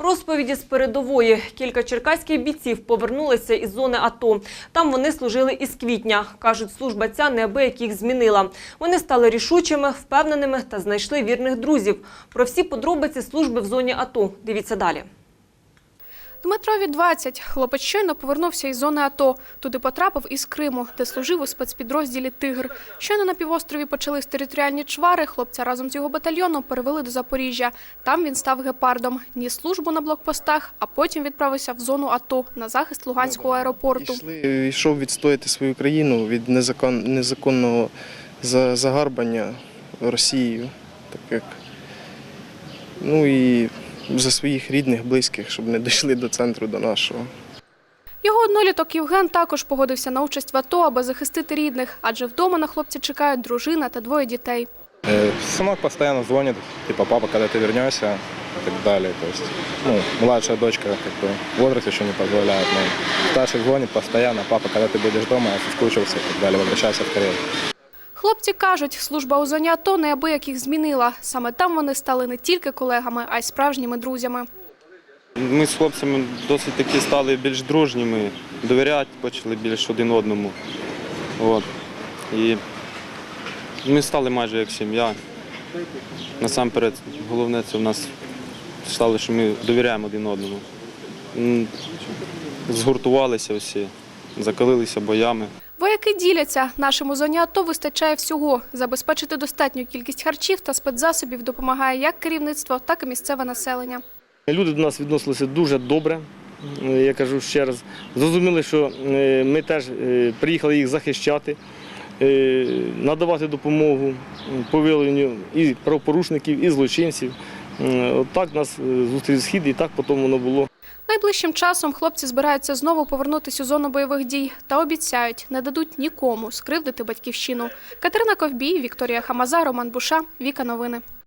Розповіді з передової. Кілька черкаських бійців повернулися із зони АТО. Там вони служили із квітня. Кажуть, служба ця неабияк їх змінила. Вони стали рішучими, впевненими та знайшли вірних друзів. Про всі подробиці служби в зоні АТО. Дивіться далі. Дмитрові 20. Хлопець щойно повернувся із зони АТО. Туди потрапив із Криму, де служив у спецпідрозділі «Тигр». Щойно на півострові почались територіальні чвари. Хлопця разом з його батальйоном перевели до Запоріжжя. Там він став гепардом. Ніс службу на блокпостах, а потім відправився в зону АТО на захист Луганського аеропорту. Йшли, йшов відстояти свою країну від незакон, незаконного загарбання Росією, так як ну і за своїх рідних, близьких, щоб не дійшли до центру до нашого. Його одноліток Євген також погодився на участь в АТО, аби захистити рідних, адже вдома на хлопця чекають дружина та двоє дітей. Э, Сынок постоянно звонит, типа, папа, когда ты вернешься, и так далее. То есть, ну, младшая дочка, как бы, возраст еще не позволяет, но старший звонит постоянно, папа, когда ты будешь дома, я соскучился и так далее, возвращайся скорее. Хлопці кажуть, служба у зоні АТО неабияк їх змінила. Саме там вони стали не тільки колегами, а й справжніми друзями. Ми з хлопцями досить таки стали більш дружніми, довіряти почали більш один одному. От. І ми стали майже як сім'я. Насамперед, головне це в нас стало, що ми довіряємо один одному. Згуртувалися всі, закалилися боями. Вояки діляться. Нашому зоні АТО вистачає всього. Забезпечити достатню кількість харчів та спецзасобів допомагає як керівництво, так і місцеве населення. Люди до нас відносилися дуже добре. Е, Я кажу ще раз. Зрозуміли, що е, ми теж е, приїхали їх захищати, надавати допомогу по і правопорушників, і злочинців. От так нас зустрів схід, і так потім воно було. Найближчим часом хлопці збираються знову повернутися у зону бойових дій та обіцяють, не дадуть нікому скривдити батьківщину. Катерина Ковбій, Вікторія Хамаза, Роман Буша, Віка Новини.